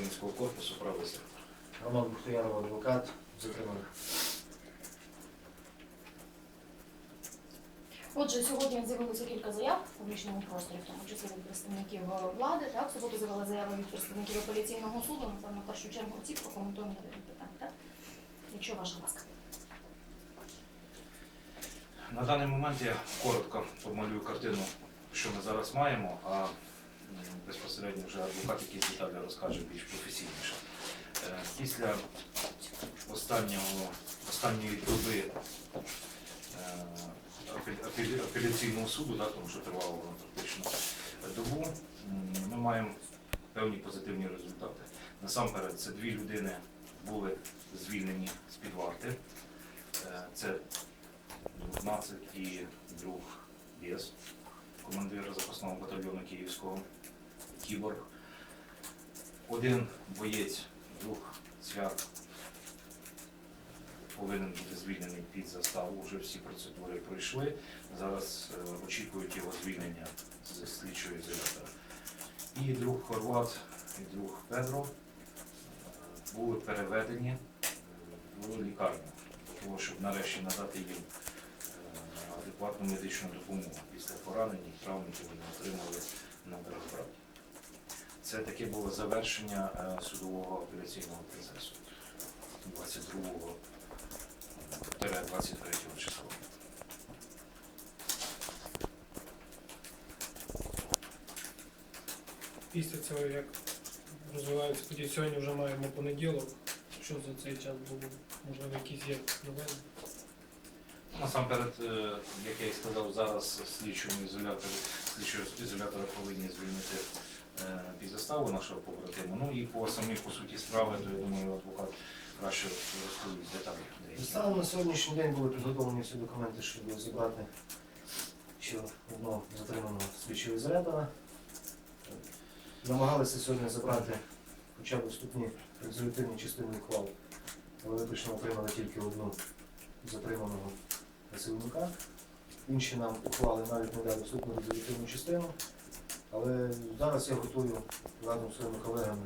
українського корпусу правий. Роман Бухтояров, адвокат, затриманих. Отже, сьогодні з'явилося кілька заяв в публічному просторі, в тому числі від представників е, влади. Так, в суботу з'явила заява від представників апеляційного суду. Напевно, в першу чергу ці прокоментуємо на питання, так? Якщо ваша ласка. На даний момент я коротко помалюю картину, що ми зараз маємо, а безпосередньо вже адвокат, який з деталі розкаже більш професійніше. Е, Після останнього, останньої доби е, апеляційного суду, да, тому що тривало воно практично добу, ми маємо певні позитивні результати. Насамперед, це дві людини були звільнені з-під варти. Е, Це 12 і друг Бєс, командир запасного батальйону Київського, Кіборг. Один боєць, друг Цвят, повинен бути звільнений під заставу. Вже всі процедури пройшли. Зараз е, очікують його звільнення з слідчого ізолятора. І друг Хорват, і друг Педро е, були переведені е, в лікарню для того, щоб нарешті надати їм адекватну медичну допомогу після поранень і травм, які вони отримали на Берегбраді. Це таке було завершення е, судового апеляційного процесу 22 е, 23 числа. Після цього, як розвиваються події, сьогодні вже маємо понеділок. Що за цей час було? Можливо, якісь є новини? Насамперед, е, як я і сказав, зараз слідчому ізоляторі, слідчого ізолятора повинні звільнити під заставу нашого побратима. Ну і по самій по суті справи, то я думаю, адвокат краще розповість деталі. Станом на сьогоднішній день були підготовлені всі документи, щоб зібрати ще одного затриманого слідчого ізолятора. Намагалися сьогодні забрати хоча б вступні резолютивні частини але виключно отримали тільки одну затриманого насильника. Інші нам ухвали навіть не дали вступну резолютивну частину. Але зараз я готую разом з своїми колегами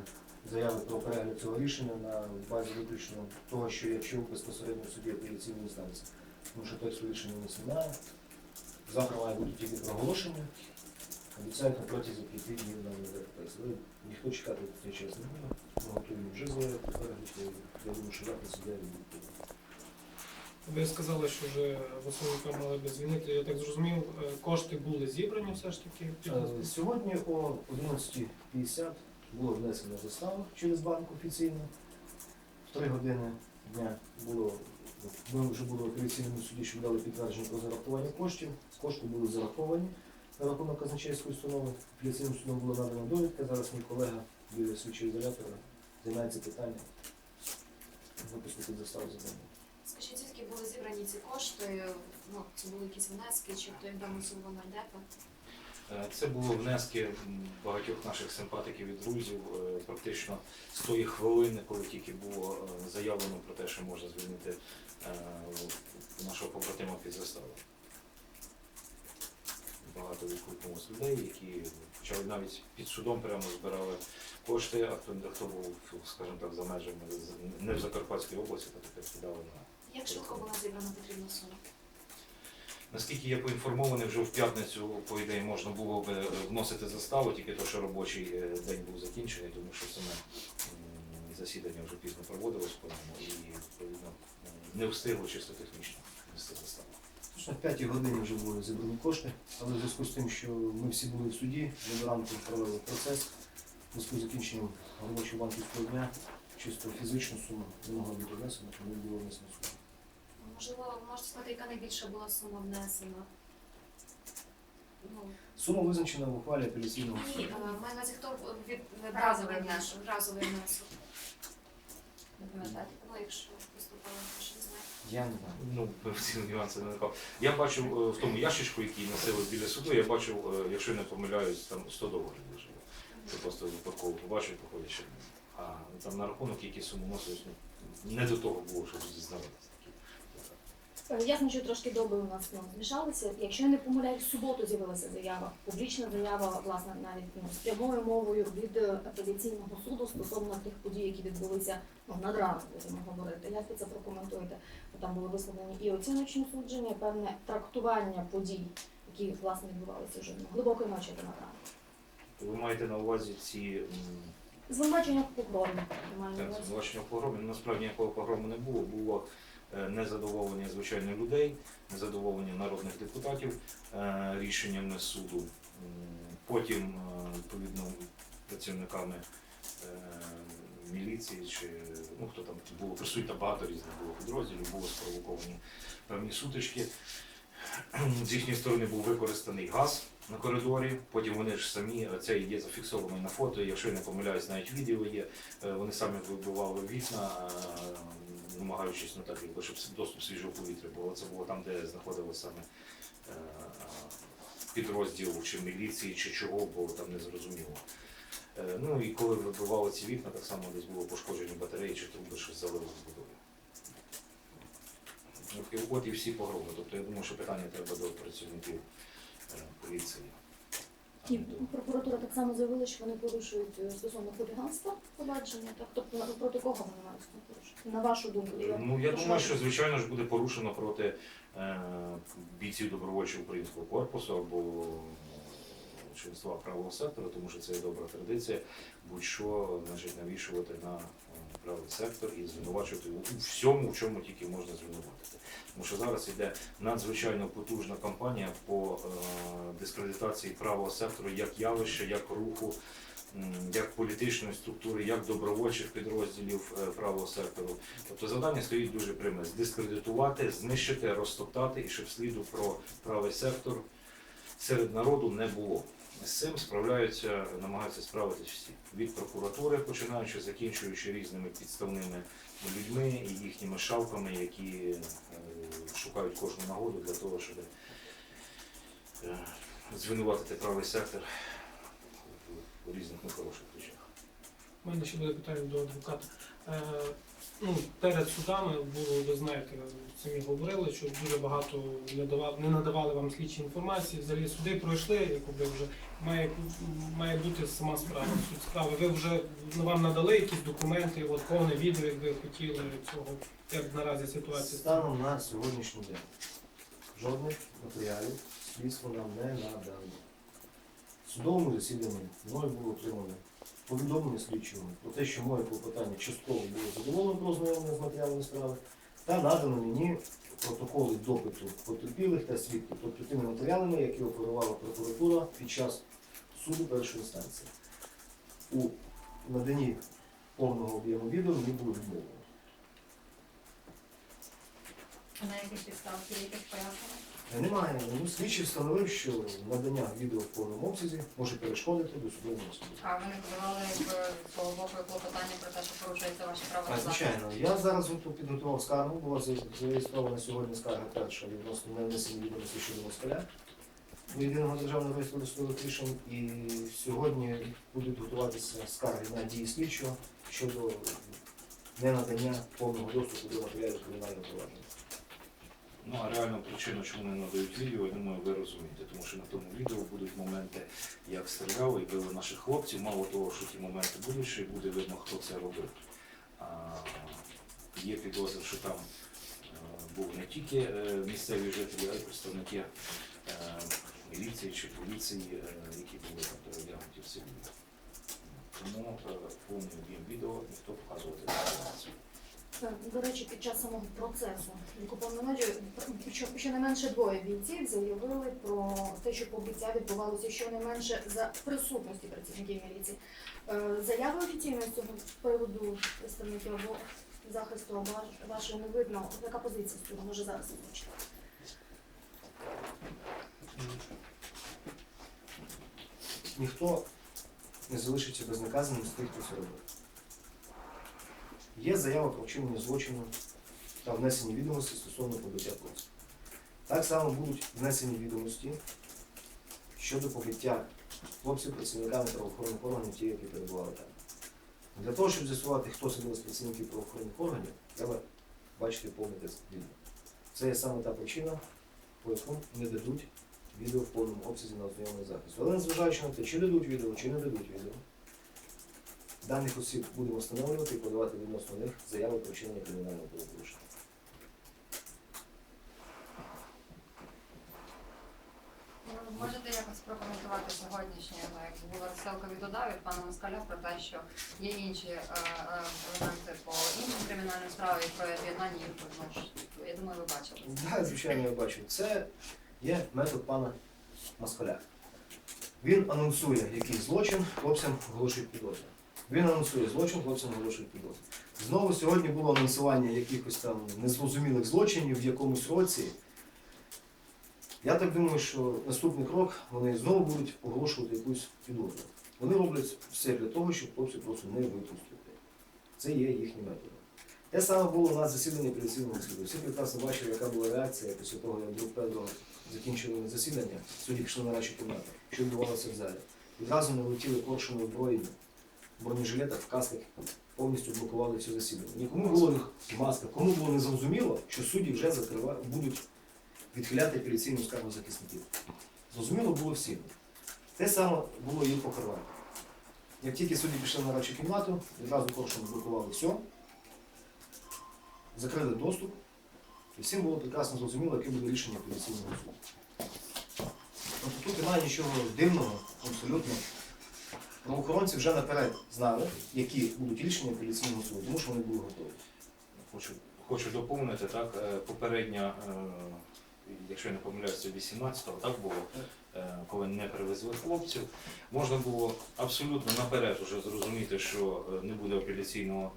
заяви про перегляд цього рішення на базі виключно того, що я чув безпосередньо в суді апеляційної інстанції. Тому що тексту рішення у нас. Завтра має бути тільки проголошення. Обіцяють на протязі п'яти днів нам ДРПС. Але ніхто чекати в цей час не буде. Ми готуємо вже заяви про перегляд. Я думаю, що завтра суддя буде. Ви сказали, що вже Васильника мали би звільнити. Я так зрозумів, е, кошти були зібрані все ж таки. Е, Сьогодні о 11.50 було внесено заставу через банк офіційно. В 3 години дня було, ми вже були в апеляційному суді, що дали підтвердження про зарахування коштів. Кошти були зараховані на рахунок казначейської установи. Апеляційним судом була надана довідка. Зараз мій колега біля слідчого ізолятора займається питанням випуску під заставу задання. Скажіть, звідки були зібрані ці кошти? Ну, це були якісь внески, чи хто дав особливо нардепа? Е, Це були внески багатьох наших симпатиків і друзів. Е, Практично з тої хвилини, коли тільки було е, заявлено про те, що можна звільнити нашого побратима під заставу. Багато відкликнулося людей, які почали навіть під судом прямо збирали кошти, а хто, хто був, скажімо так, за межами не в Закарпатській області, то тепер кидали на Як швидко була зібрана потрібна сума? Наскільки я поінформований, вже в п'ятницю, по ідеї, можна було е, вносити заставу, тільки то, що робочий е, день був закінчений, тому що саме засідання вже пізно проводилось по ньому і відповідно не встигло чисто технічно внести заставу. Точно в 5 годині вже були зібрані кошти, але в зв'язку з тим, що ми всі були в суді, ми до ранку провели процес, в зв'язку з закінченням робочого банківського дня, чисто фізичну суму не могла бути внесена, тому не було внесено суму. Можливо, можете сказати, яка найбільша була сума внесена? Ну, Сума визначена в ухвалі апеляційного ні, суду. е, маю на увазі, хто від Разовий разовий внесок. разовий внесок. Не пам'ятаєте? Ну, якщо виступали, то ще не знаю. Я не знаю. Ну, всі нюанси не. Я бачив е, в тому ящичку, який носили біля суду, я бачив, е, якщо не помиляюсь, там 100 доларів лежало. Це просто випадково побачив, походить, що а там на рахунок, які суми носились, ну, не до того було, щоб дізнаватися Е, Ясно, що трошки доби у нас ну, змішалися. Якщо я не помиляюсь, в суботу з'явилася заява, публічна заява, власне, навіть ну, з прямою мовою від е, апеляційного суду стосовно тих подій, які відбулися ну, над ранок, будемо говорити. Як ви це прокоментуєте? Там були висловлені і оціночні судження, і певне трактування подій, які власне відбувалися вже ну, глибокої ночі до над ранок. Ви маєте на увазі ці Звинувачення в погромі. я Так, звинувачення в погромі. Ну, Насправді ніякого погрому не було. Було незадоволення звичайних людей, незадоволення народних депутатів е, рішеннями суду. Потім, е, відповідно, працівниками е, міліції чи ну хто там було присутня багато різних було підрозділів, було спровоковані певні сутички. З їхньої сторони був використаний газ на коридорі. Потім вони ж самі це є зафіксовано на фото. Якщо я не помиляюсь, навіть відео є. Е, Вони самі вибивали вікна, намагаючись ну так, якби, щоб доступ свіжого повітря було. Це було там, де знаходилося саме е, підрозділ чи міліції, чи чого, бо там не зрозуміло. Е, Ну і коли вибивали ці вікна, так само десь було пошкоджені батареї чи труби, що з водою. От і- всі погроми. Тобто я думаю, що питання треба до працівників е, поліції. І прокуратура так само заявила, що вони порушують е, стосовно хуліганства провадження. Так, тобто проти кого вони мають порушити? На вашу думку, як Ну я думаю, що звичайно ж буде порушено проти е, бійців добровольчого українського корпусу або е, членства правого сектора, тому що це є добра традиція, будь-що значить, навішувати на правий сектор і звинувачувати у всьому, в чому тільки можна звинуватити. Тому що зараз йде надзвичайно потужна кампанія по е, дискредитації правого сектору як явища, як руху. Як політичної структури, як добровольчих підрозділів е, правого сектору, Тобто завдання стоїть дуже пряме: здискредитувати, знищити, розтоптати і щоб сліду про правий сектор серед народу не було. З цим справляються, намагаються справитись всі від прокуратури, починаючи, закінчуючи різними підставними людьми і їхніми шавками, які е, шукають кожну нагоду для того, щоб е, звинуватити правий сектор в різних нехороших речах. У мене ще буде питання до адвоката. Ну, перед судами було, ви знаєте, самі говорили, що дуже багато не, давали, не надавали вам слідчі інформації. Взагалі суди пройшли, якби вже має, має бути сама справа. Суть справи. Ви вже ну, вам надали якісь документи, от повне відео, як ви хотіли цього, як наразі ситуація. Станом на сьогоднішній день жодних матеріалів слідство нам не надало. В судовому засіданні мною було отримано повідомлення слідчого про те, що моє клопотання частково було задоволено про ознайомлення з матеріалами справи, та надано мені протоколи допиту потерпілих та свідків, тобто тими матеріалами, які оперувала прокуратура під час суду першої інстанції. У наданні повного об'єму відео мені було відмовлено. А на яких підставах є пояснення? Немає. Ну, слідчий встановив, що надання відео в повному обсязі може перешкодити до судового суду. А ви не подавали в свого боку клопотання про те, що порушується ваші права А, на захист? звичайно, я зараз готу- підготував скаргу, була за- зареєстрована сьогодні скарга перша відносно нанесення відомості щодо москаля до єдиного державного реєстру досудових рішень. І сьогодні будуть готуватися скарги на дії слідчого щодо ненадання повного доступу до матеріалів кримінального провадження. Ну а реальну причину, чому не надають відео, я думаю, ви розумієте, тому що на тому відео будуть моменти, як стріляли і били наших хлопців. Мало того, що ті моменти будуть, ще й буде видно, хто це робив. А, є підозри, що там е, був не тільки е, місцеві жителі, а й представники е, міліції чи поліції, які були там переодягнуті в цивільні. Тому повний об'єм відео ніхто показувати буде. Е, До речі, під час самого процесу щонайменше двоє бійців заявили про те, що побиття відбувалося щонайменше за присутності працівників міліції. Е, Заяви офіційної з цього приводу представників або захисту або ваш- вашої не видно. Яка позиція з цього може зараз озвучити? ніхто не залишиться безнаказаним з тих, хто це робив. Є заява про вчинення злочину та внесені відомості стосовно побиття хлопців. Так само будуть внесені відомості щодо побиття хлопців працівниками правоохоронних органів, ті, які перебували там. Для того, щоб з'ясувати, хто були з працівників правоохоронних органів, треба бачити повний текст відео. Це є саме та причина, по яку не дадуть відео в повному обсязі на ознайомлений запис. Але незважаючи на те, чи дадуть відео, чи не дадуть відео, даних осіб будемо встановлювати і подавати відносно них заяви про вчинення кримінального правопорушення. Ну, Можете якось прокоментувати сьогоднішнє, ну, як була розсилка від ОДА від пана Москаля про те, що є інші е, е, елементи по іншим кримінальним справам і про об'єднання їх, ну, ж, я думаю, ви бачили. Так, звичайно, я бачу. Це є метод пана Москаля. Він анонсує якийсь злочин, хлопцям оголошують підозру. Він анонсує злочин, хлопцям оголошують підозру. Знову сьогодні було анонсування якихось там незрозумілих злочинів в якомусь році. Я так думаю, що наступний крок вони знову будуть оголошувати якусь підозру. Вони роблять все для того, щоб хлопці просто не випустити. Це є їхні методи. Те саме було на засіданні апеляційного суду. Всі прекрасно бачили, яка була реакція після того, як друг Педро закінчили засідання, судді пішли на речі кімнати, що відбувалося в залі. Відразу налетіли коршуни озброєння, бронежилетах, в касках, повністю блокували це засідання. Нікому було не маска, кому було не зрозуміло, що судді вже закрива... будуть відхиляти апеляційну скаргу захисників. Зрозуміло було всім. Те саме було і по Хорватії. Як тільки судді пішли на речі кімнату, відразу коршуни блокували все, закрили доступ, і всім було прекрасно зрозуміло, яке буде рішення апеляційного суду. Тобто тут немає нічого дивного, абсолютно. Правоохоронці вже наперед знали, які будуть рішення апеляційного суду, тому що вони були готові. Хочу, хочу доповнити, так, е, попередня, е, якщо я не помиляюся, це 18-го, так було, е, коли не привезли хлопців, можна було абсолютно наперед уже зрозуміти, що не буде апеляційного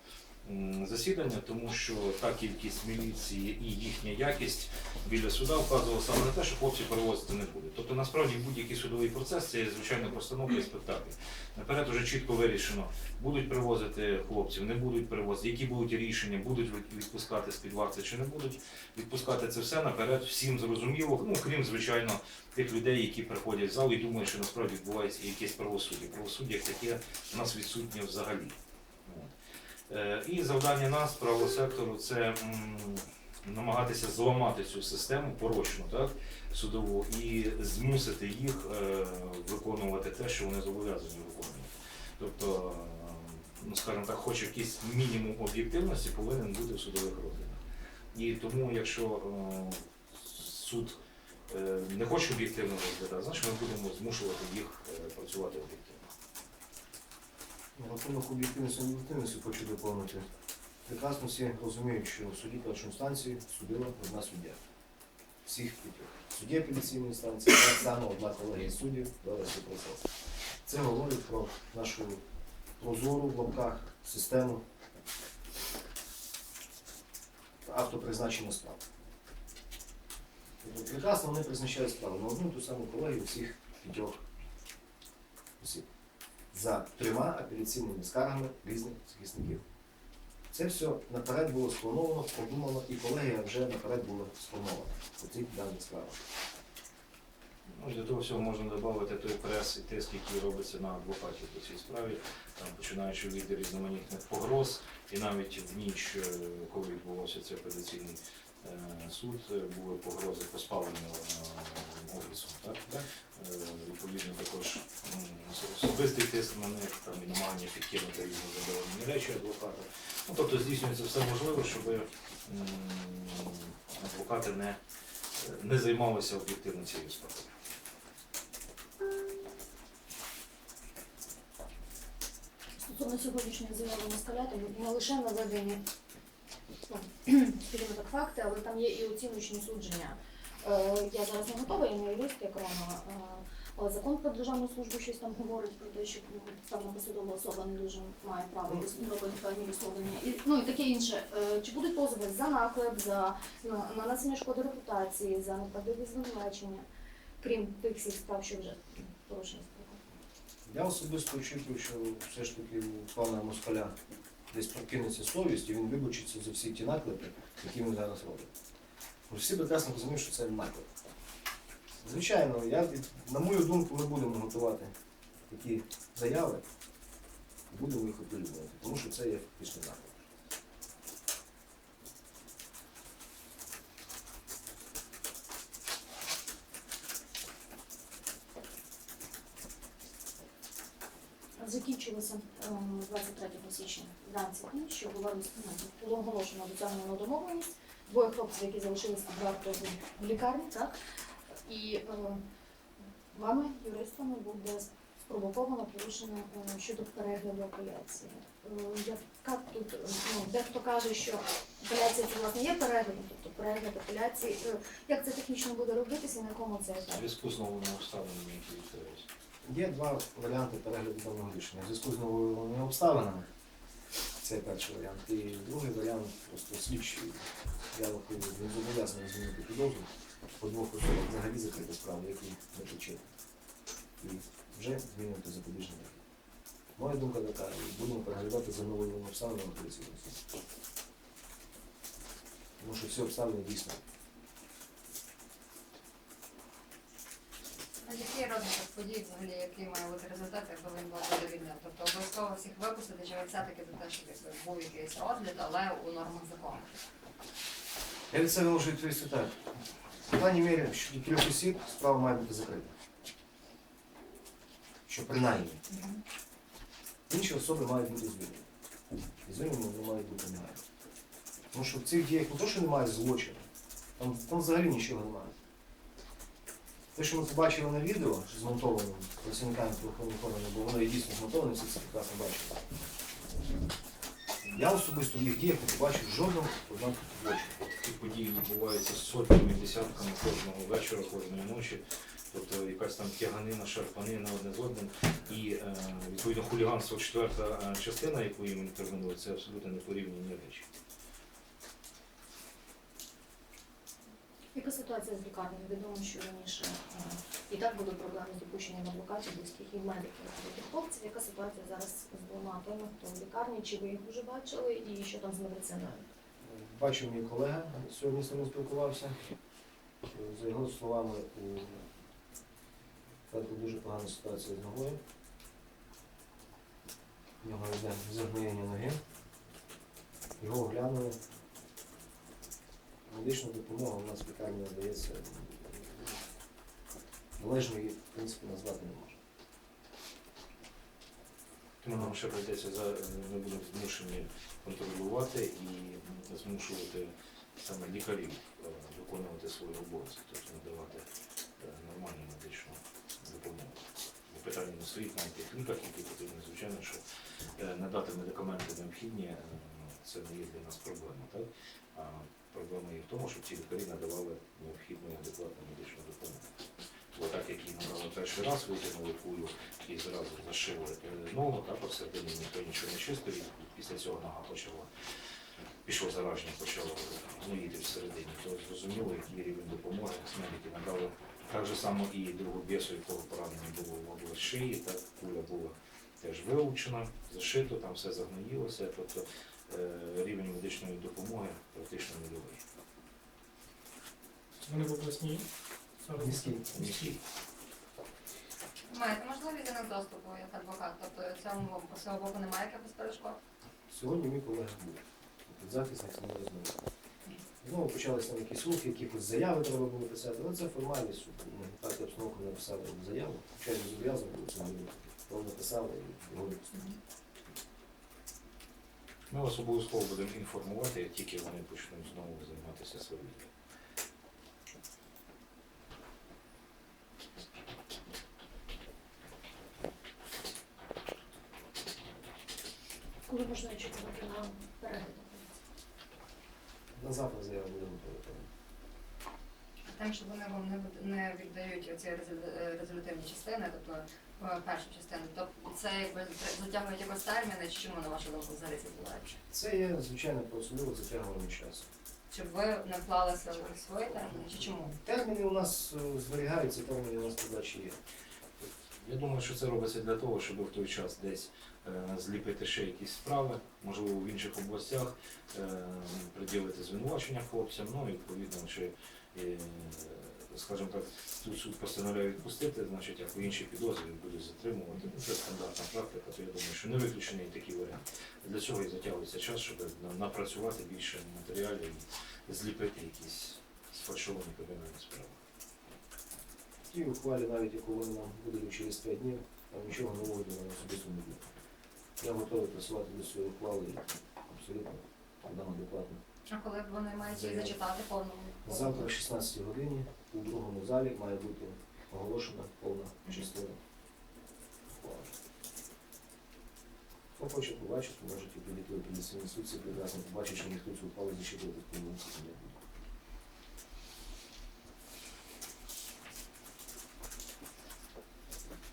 засідання, тому що та кількість міліції і їхня якість біля суда вказувала саме на те, що хлопці перевозити не будуть. Тобто насправді будь-який судовий процес це звичайно постановка і спектакль. Наперед уже чітко вирішено, будуть привозити хлопців, не будуть привозити, які будуть рішення, будуть відпускати з-під варти чи не будуть відпускати це все наперед, всім зрозуміло, ну крім звичайно тих людей, які приходять в зал і думають, що насправді відбувається якесь правосуддя. Правосуддя як таке у нас відсутнє взагалі. Е, І завдання нас, правого сектору, це намагатися зламати цю систему порочну, так, судову, і змусити їх е, виконувати те, що вони зобов'язані виконувати. Тобто, ну скажімо так, хоч якийсь мінімум об'єктивності повинен бути в судових розглядах. І тому, якщо е, суд не хоче об'єктивно розглядати, значить ми будемо змушувати їх працювати об'єктивно. На рахунок об'єктивності об'єктивності хочу доповнити. Прекрасно всі розуміють, що в суді першої інстанції судила одна суддя. Всіх п'ятьох. Судді апеляційної інстанції, так само одна колегія суддів вела цей процес. Це говорить про нашу прозору в лапках систему автопризначення справ. Тобто прекрасно вони призначають справу на одну ту саму колегію всіх п'ятьох за трьома апеляційними скаргами різних захисників. Це все наперед було сплановано, продумано, і колегія вже наперед була сформована по цих даних справах. Ну, для того всього можна додати той прес і тиск, який робиться на адвокатів по цій справі, там, починаючи від різноманітних погроз, і навіть в ніч, е, коли відбувався цей апеляційний суд, е, були погрози позбавлення е, офісу. Так? Е, Відповідно, також особистий тиск на них, там, і намагання підкинути різні заборонені речі адвоката. Ну, тобто здійснюється все можливе, щоб адвокати не, не займалися об'єктивно цією справою. Стосовно сьогоднішньої заяви Москаля, не лише наведені ну, скажімо так, факти, але там є і оціночні судження. Е, Я зараз не готова, я не юрист, як Рома, е, але закон про державну службу щось там говорить про те, що ну, певна посадова особа не дуже має право робити певні висловлення. І, ну і таке інше. Е, Чи будуть позови за наклеп, за нанесення шкоди репутації, за неправдиві звинувачення, крім тих всіх справ, що вже порушені? Я особисто очікую, що все ж таки у пана Москаля десь прокинеться совість і він вибучиться за всі ті наклепи, які ми зараз робимо. Всі прекрасно розуміють, що це наклеп. Звичайно, я, на мою думку, ми будемо готувати такі заяви і будемо їх оприлюднювати, тому що це є фактично наклеп. Закінчилося січня вранці дні, що була ну, було оголошено досягнено домовленість. Двоє хлопців, які залишилися під в лікарні, так? І е, вами, юристами, буде спровоковано порушення е, щодо перегляду апеляції. Е, тут, е, ну, дехто каже, що апеляція це власне є переглядом, тобто перегляд апеляції. Е, Як це технічно буде робитися, на якому це етапі? зв'язку з новими обставинами, які. Є два варіанти перегляду даного рішення. В зв'язку з новими обставинами. Це перший варіант. І другий варіант просто слідчий. Я він зобов'язаний змінити підозру по двох особах взагалі закрити справу, які не причетні. І вже змінювати запобіжний захід. Моя думка така, будемо переглядати за новими обставинами поліційного. Тому що всі обставини дійсно. А Який розвиток подій, взагалі, який має бути результат, якби він був задовільним? Тобто обов'язково всіх випустити, чи ви все-таки за те, щоб був якийсь розгляд, але у нормах закону? Я від себе можу відповісти так. В плані мірі, що кількох осіб справа має бути закрита. Що принаймні. Інші особи мають бути звільнені. І звільнені вони мають бути негайно. Тому що в цих діях не то, що немає злочину, там, там взагалі нічого немає. Те, що ми побачили на відео, що змонтовано працівниками правоохоронних бо воно і дійсно змонтоване, всі це прекрасно бачили. Я особисто в їх діях не побачив жодного ознаку злочину. Ці події відбуваються сотнями, десятками кожного вечора, кожної ночі. Тобто якась там тяганина, шарпанина одне з одним. І е, відповідно хуліганство четверта е, частина, яку їм інтервенує, це абсолютно непорівняні речі. Яка ситуація з лікарнею? Відомо, що раніше е, і так були проблеми з допущенням адвокатів, близьких і медиків хлопців. Яка ситуація зараз з двома тими, хто в лікарні? Чи ви їх вже бачили і що там з медициною? Бачив мій колега, сьогодні з ним спілкувався. За його словами, у Федора дуже погана ситуація з ногою. У нього йде загноєння ноги. Його оглянули. Медична допомога у нас в лікарні надається. Належної, в принципі, назвати не можна. Тому нам ще прийдеться за ми будемо змушені контролювати і змушувати саме лікарів е, виконувати свої обов'язки, тобто надавати е, нормальну медичну допомогу. Бо питання не стоїть на тих ліках, які потрібно, звичайно, що е, надати медикаменти необхідні, е, це не є для нас проблема, так? Проблема є в тому, щоб ці лікарі надавали необхідну і адекватну медичну допомогу. Бо так як їй надали перший раз, витягнули кулю і зразу зашили ногу, так, посередині ніхто нічого не чистив, і після цього нога почала, пішло зараження, почало гноїти всередині, то зрозуміло, який рівень допомоги медики надали. Так же само і другу бісу, якого поранення було в область шиї, так куля була теж вилучена, зашито, там все загноїлося, тобто рівень медичної допомоги практично нульовий. Вони в обласній. Зараз. Міський. Міський. Маєте можливість до них доступу як адвокат? Тобто цьому з цього боку немає якихось перешкод? Сьогодні мій колега був. Захисник з ним розмовляв. Знову почалися там якісь слухи, якісь заяви треба було писати. Але це формальність. Ми так обстановку написали заяву. Хоча я не зобов'язаний був це. Тому написали і його. Ми вас обов'язково будемо інформувати, як тільки вони почнуть знову займатися своєю. Коли можна очікувати на перегляд? На завтра заява буде готова. Тим, що вони вам не, не віддають оці е, частини, тобто першу частину, то це якби затягують якось терміни, чи чому на вашу думку взагалі це відбувається? Це є звичайно процедура затягування часу. Щоб ви не вклалися у свої терміни, чи чому? Терміни у нас е, зберігаються, терміни у нас подачі є. Я думаю, що це робиться для того, щоб в той час десь е, зліпити ще якісь справи, можливо, в інших областях, е, приділити звинувачення хлопцям, ну і відповідно, чи, е, скажімо так, тут суд постановляє відпустити, значить, як у інші підозри будуть затримувати. Ну, це стандартна практика, то я думаю, що не виключений такий варіант. Для цього і затягується час, щоб напрацювати більше матеріалів і зліпити якісь сфальшовані кримінальні справи. В тій ухвалі, навіть яку вони нам видали через 5 днів, там нічого нового для мене особисто не буде. Я готовий працювати до цієї ухвали абсолютно дам адекватно. А коли вони мають її зачитати повну? Завтра о 16 годині у другому залі має бути оголошена повна частина. Хто хоче побачити, можете підійти до апеляційної суд, це прекрасно побачить, що ніхто цю ухвалу зачитувати в повному не буде.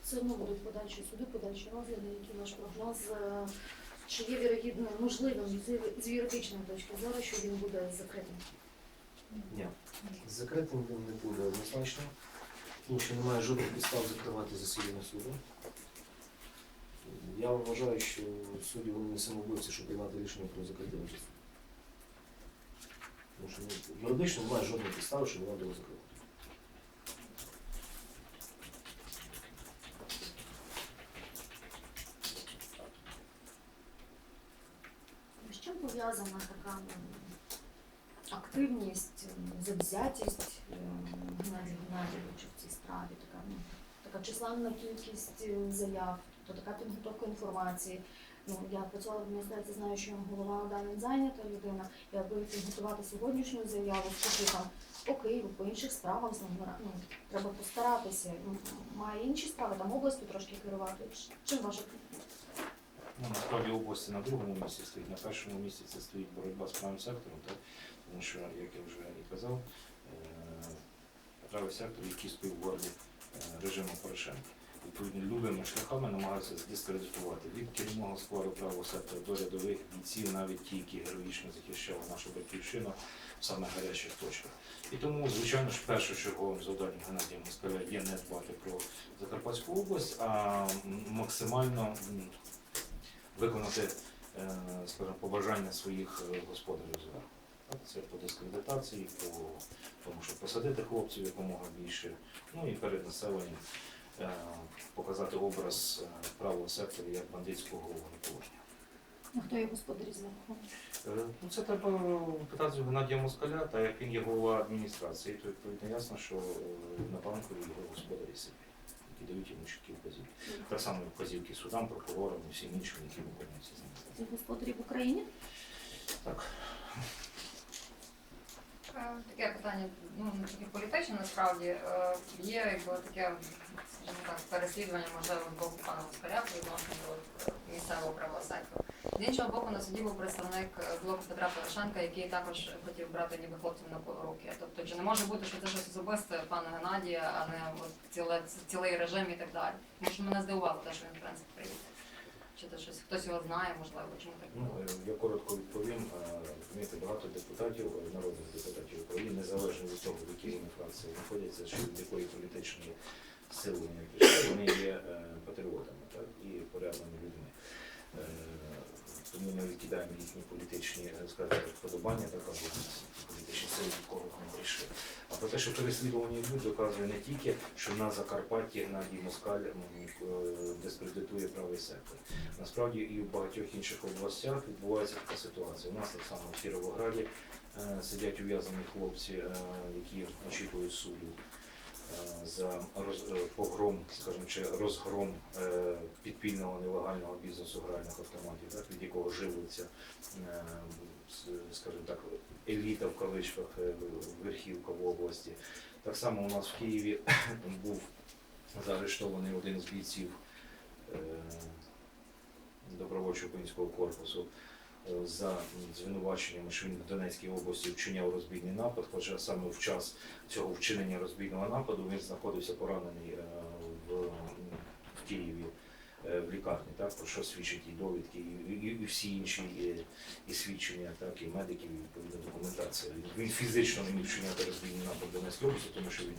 Все одно будуть подальші суди, подальші розгляди, який ваш прогноз, е, чи є вірогідно можливим з- з юридичної точки зору, що він буде закритим? Ні. Закритим він не буде однозначно, тому що немає жодних підстав закривати засідання суду. Я вважаю, що судді вони не самовбивці, щоб приймати рішення про закриття суду. Тому що ну, юридично немає жодних підстав, щоб вона була закрита. З чим пов'язана така активність, завзятість е, Геннадія Геннадійовича в цій справі? Така, ну, така численна кількість е, заяв, то така підготовка інформації. Ну, я працювала в адміністрації, знаю, що голова він зайнята людина, і аби підготувати сьогоднішню заяву, скажу там по Києву, по інших справам, ну, треба постаратися. Ну, має інші справи, там областю трошки керувати. Чим ваша Ну, насправді області на другому місці стоїть, на першому місці це стоїть боротьба з правим сектором, так? тому що, як я вже казав, е, правий сектор кісткою в е, режиму Порошенка. Відповідно, любими шляхами намагаються дискредитувати від керівного складу правого сектора до рядових бійців, навіть ті, які героїчно захищали нашу батьківщину в саме гарячих точках. І тому, звичайно ж, першочерговим завданням Геннадія Москаля є не дбати про Закарпатську область, а максимально виконати е, скажімо, побажання своїх господарів зверху. Це по дискредитації, по тому, щоб посадити хлопців якомога більше, ну і перед населенням е, показати образ е, правого сектору як бандитського угруповання. А хто є господарі зверху? Е, Ну, це треба питати у Геннадія Москаля, та як він є голова адміністрації, то відповідно ясно, що е, на банку його господарі сидять, які дають йому чіткі вказівки. Так само вказівки судам, прокурорам і всім іншим, які виконуються з ним. Ці господарі в Україні? Так. Таке питання, ну таке політичне насправді. Е, Є якби таке, скажімо так, переслідування, можливо, з боку пана Москаля по відношенню до е, місцевого правого. З іншого боку, на суді був представник е, блоку Петра Порошенка, який також хотів брати ніби хлопців на руки. Тобто, чи не може бути, що це щось особисте пана Геннадія, а не от ціле, цілий режим і так далі. Тому що мене здивувало те, що він в принципі приїхав. Чи це щось хтось його знає, можливо, чому так Ну, е, я коротко відповім. Е, Розумієте, багато депутатів, е, народних депутатів України, незалежно від того, в якій вони фракції знаходяться, чи від якої політичної сили вони пішли, вони є патріотами так, і порядними людьми. Тому ми відкидаємо їхні політичні е, скажімо, вподобання, так або політичні сили, від кого прийшли. А про те, що переслідування йдуть, доказує не тільки, що на Закарпатті Геннадій Москаль е, дискредитує правий сектор. Насправді і в багатьох інших областях відбувається така ситуація. У нас так само в Кіровограді е, сидять ув'язані хлопці, які очікують суду за роз, е, погром, скажімо, чи розгром е, підпільного нелегального бізнесу гральних автоматів, так, від якого живиться, е, скажімо так, еліта в кавичках е, верхівка в області. Так само у нас в Києві був заарештований один з бійців. е, добровольчого українського корпусу е, за звинуваченнями, що він в Донецькій області вчиняв розбійний напад, хоча саме в час цього вчинення розбійного нападу він знаходився поранений е, в, в Києві е, в лікарні, так, про що свідчать і довідки, і, і, і всі інші і, і свідчення, так, і медиків, і відповідна документація. Він, фізично не міг вчиняти розбійний напад в Донецькій області, тому що він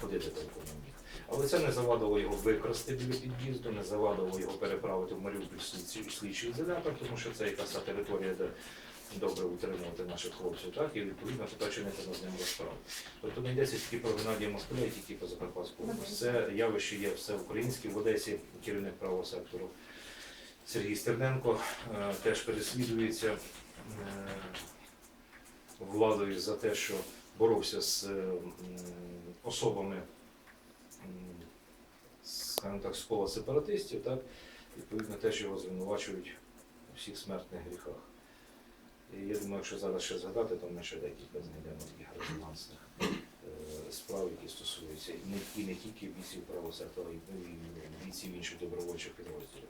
ходити толком міг. Але це не завадило його викрасти біля під'їзду, не завадило його переправити в Маріуполь слідчий- ізолятор, тому що це якась та територія, де добре утримувати наших хлопців, так, і відповідно туди чинити над ним розправу. Тобто не йдеться тільки про Геннадія Москаля, і тільки про Закарпатську область. Це явище є все українське в Одесі, керівник правого сектору. Сергій Стерненко е, теж переслідується е, владою за те, що боровся з е, особами скажімо так, з кола сепаратистів, так, Відповідно, теж його звинувачують у всіх смертних гріхах. І я думаю, якщо зараз ще згадати, то ми ще декілька знайдемо таких резонансних е, справ, які стосуються і не, і не тільки бійців ну, і бійців інших добровольчих підрозділів.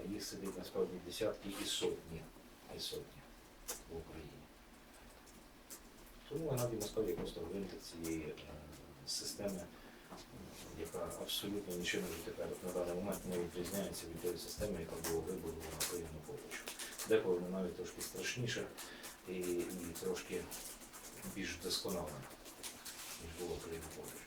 А їх сидить насправді десятки і сотні, і сотні в Україні. Тому Геннадій насправді просто гвинтик цієї е, системи, яка абсолютно нічим тепер на даний момент не відрізняється від тої системи, яка була вибудована по Польщу. Деколи вона навіть трошки страшніша і, і трошки більш досконала, ніж було при Януковичу.